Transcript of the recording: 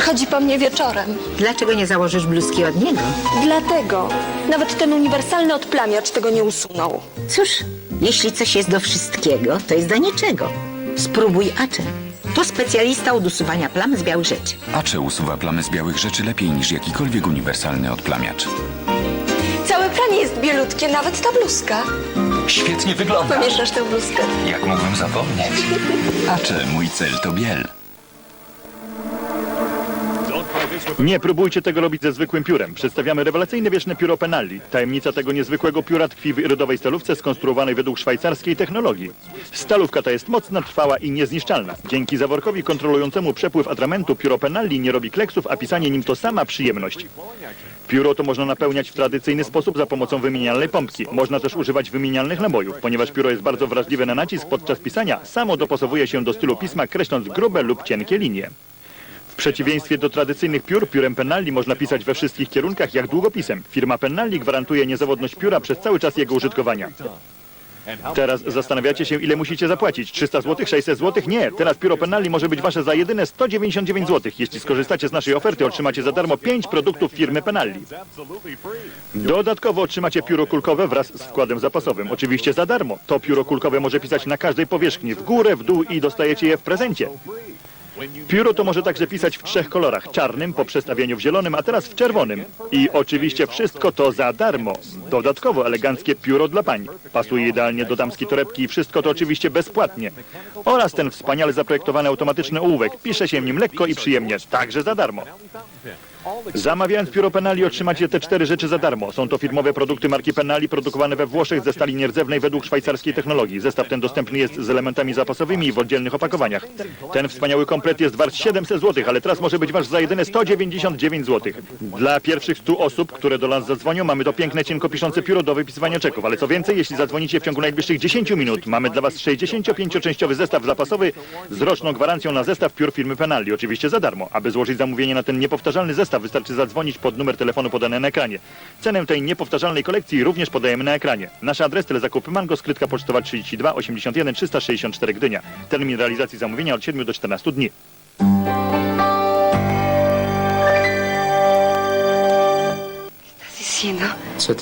Chodzi po mnie wieczorem. Dlaczego nie założysz bluzki od niego? Dlatego nawet ten uniwersalny odplamiacz tego nie usunął. Cóż, jeśli coś jest do wszystkiego, to jest do niczego. Spróbuj Acze. To specjalista od usuwania plam z białych rzeczy. Acze usuwa plamy z białych rzeczy lepiej niż jakikolwiek uniwersalny odplamiacz. Całe pranie jest bielutkie, nawet ta bluzka. Świetnie wygląda. Pomieszasz tę bluzkę? Jak mógłbym zapomnieć? Acze, mój cel to biel. Nie próbujcie tego robić ze zwykłym piórem. Przedstawiamy rewelacyjne wieczne pióro Penalli. Tajemnica tego niezwykłego pióra tkwi w irydowej stalówce skonstruowanej według szwajcarskiej technologii. Stalówka ta jest mocna, trwała i niezniszczalna. Dzięki zaworkowi kontrolującemu przepływ atramentu pióro Penalli nie robi kleksów, a pisanie nim to sama przyjemność. Pióro to można napełniać w tradycyjny sposób za pomocą wymienialnej pompki. Można też używać wymienialnych nabojów. Ponieważ pióro jest bardzo wrażliwe na nacisk podczas pisania, samo dopasowuje się do stylu pisma, kreśląc grube lub cienkie linie. W przeciwieństwie do tradycyjnych piór, piórem Pennalli można pisać we wszystkich kierunkach jak długopisem. Firma Pennalli gwarantuje niezawodność pióra przez cały czas jego użytkowania. Teraz zastanawiacie się, ile musicie zapłacić. 300 zł, 600 zł? Nie. Teraz pióro Pennalli może być wasze za jedyne 199 zł. Jeśli skorzystacie z naszej oferty, otrzymacie za darmo 5 produktów firmy Pennalli. Dodatkowo otrzymacie pióro kulkowe wraz z wkładem zapasowym. Oczywiście za darmo. To pióro kulkowe może pisać na każdej powierzchni, w górę, w dół i dostajecie je w prezencie. Pióro to może także pisać w trzech kolorach. Czarnym, po przestawieniu w zielonym, a teraz w czerwonym. I oczywiście wszystko to za darmo. Dodatkowo eleganckie pióro dla pań. Pasuje idealnie do damskiej torebki i wszystko to oczywiście bezpłatnie. Oraz ten wspaniale zaprojektowany automatyczny ołówek. Pisze się nim lekko i przyjemnie, także za darmo. Zamawiając pióro Penali otrzymacie te cztery rzeczy za darmo. Są to firmowe produkty marki Penali produkowane we Włoszech ze stali nierdzewnej według szwajcarskiej technologii. Zestaw ten dostępny jest z elementami zapasowymi w oddzielnych opakowaniach. Ten wspaniały komplet jest wart 700 zł, ale teraz może być wasz za jedyne 199 zł. Dla pierwszych 100 osób, które do nas zadzwonią, mamy to piękne, cienko piszące pióro do wypisywania czeków. Ale co więcej, jeśli zadzwonicie w ciągu najbliższych 10 minut, mamy dla was 65-częściowy zestaw zapasowy z roczną gwarancją na zestaw piór firmy Penali. Oczywiście za darmo. Aby złożyć zamówienie na ten niepowtarzalny zestaw, wystarczy zadzwonić pod numer telefonu podany na ekranie. Cenę tej niepowtarzalnej kolekcji również podajemy na ekranie. Nasz adres telezakupy Mango, skrytka pocztowa 32 81 364 Gdynia. Termin realizacji zamówienia od 7 do 14 dni. Co ty